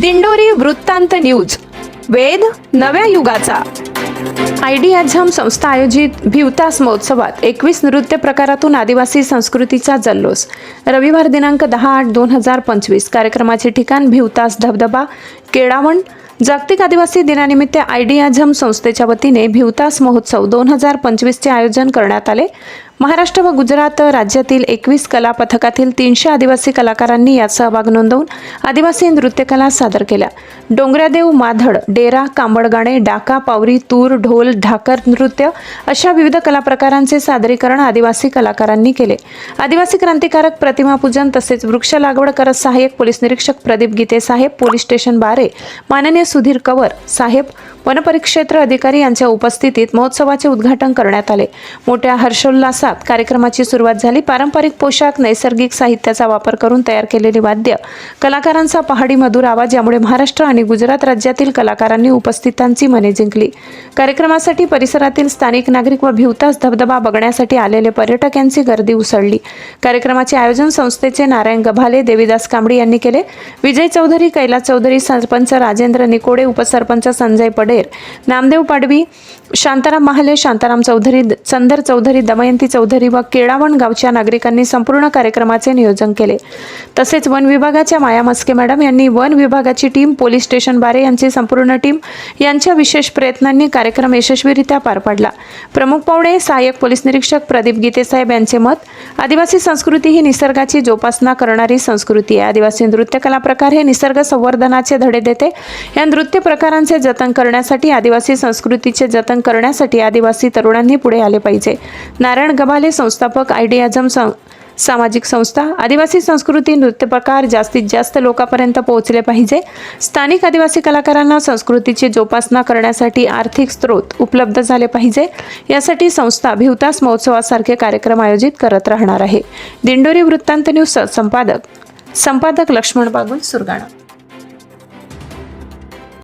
दिंडोरी वृत्तांत न्यूज. वेद नव्या युगाचा. आयडियाझम संस्था आयोजित भिवतास महोत्सवात एकवीस नृत्य प्रकारातून आदिवासी संस्कृतीचा जल्लोष. रविवार दिनांक दहा आठ दोन हजार पंचवीस कार्यक्रमाचे ठिकाण भिवतास धबधबा केळावण. जागतिक आदिवासी दिनानिमित्त आयडियाझम संस्थेच्या वतीने भिवतास महोत्सव दोन हजार पंचवीसचे आयोजन करण्यात आले. महाराष्ट्र व गुजरात राज्यातील एकवीस कला पथकातील तीनशे आदिवासी कलाकारांनी यात सहभाग नोंदवून आदिवासी नृत्यकला सादर केल्या. डोंगरादेव माधड डेरा कांबडगाणे डाका पावरी तूर ढोल ढाकर नृत्य अशा विविध कला प्रकारांचे सादरीकरण आदिवासी कलाकारांनी केले. आदिवासी क्रांतिकारक प्रतिमापूजन तसेच वृक्ष लागवड करत सहाय्यक पोलीस निरीक्षक प्रदीप गीते साहेब पोलीस स्टेशन बारे माननीय सुधीर कवर साहेब वनपरिक्षेत्र अधिकारी यांच्या उपस्थितीत महोत्सवाचे उद्घाटन करण्यात आले. मोठ्या हर्षोल्लासात कार्यक्रमाची सुरुवात झाली. पारंपरिक पोशाख नैसर्गिक साहित्याचा वापर करून तयार केलेली वाद्य कलाकारांचा पहाडी मधुर आवाज यामुळे महाराष्ट्र आणि गुजरात राज्यातील कलाकारांनी उपस्थितांची मने जिंकली. कार्यक्रमासाठी परिसरातील स्थानिक नागरिक व भिवतास धबधबा बघण्यासाठी आलेले पर्यटक यांची गर्दी उसळली. कार्यक्रमाचे आयोजन संस्थेचे नारायण गभाले देवीदास कांबडी यांनी केले. विजय चौधरी कैलास चौधरी सरपंच राजेंद्र निकोडे उपसरपंच संजय पडेर नामदेव पाडवी शांताराम महाले शांताराम चौधरी चंदर चौधरी दमयंती चौधरी व केळावण गावच्या नागरिकांनी संपूर्ण कार्यक्रमाचे नियोजन केले. तसेच वन विभागाच्या माया मस्के मॅडम यांनी वन विभागाची टीम पोलीस स्टेशन बारे यांची संपूर्ण टीम यांच्या विशेष प्रयत्नांनी कार्यक्रम यशस्वीरित्या पार पाडला. प्रमुख पाहुणे सहाय्यक पोलीस निरीक्षक प्रदीप गीतेसाहेब यांचे मत आदिवासी संस्कृती ही निसर्गाची जोपासना करणारी संस्कृती आहे. आदिवासी नृत्य कला प्रकार हे निसर्ग संवर्धनाचे धडे देते. या नृत्य प्रकारांचे जतन करण्यासाठी आदिवासी संस्कृतीचे जतन करण्यासाठी आदिवासी तरुणांनी पुढे आले पाहिजे. नारायण गबाले संस्थापक आयडियाझम सं सामाजिक संस्था. आदिवासी संस्कृती नृत्य प्रकार जास्तीत जास्त लोकांपर्यंत पोहोचले पाहिजे. स्थानिक आदिवासी कलाकारांना संस्कृतीची जोपासना करण्यासाठी आर्थिक स्रोत उपलब्ध झाले पाहिजे. यासाठी संस्था भिवतास महोत्सवासारखे कार्यक्रम आयोजित करत राहणार आहे. दिंडोरी वृत्तांत न्यूज संपादक संपादक लक्ष्मण बागुल सुरगाणा.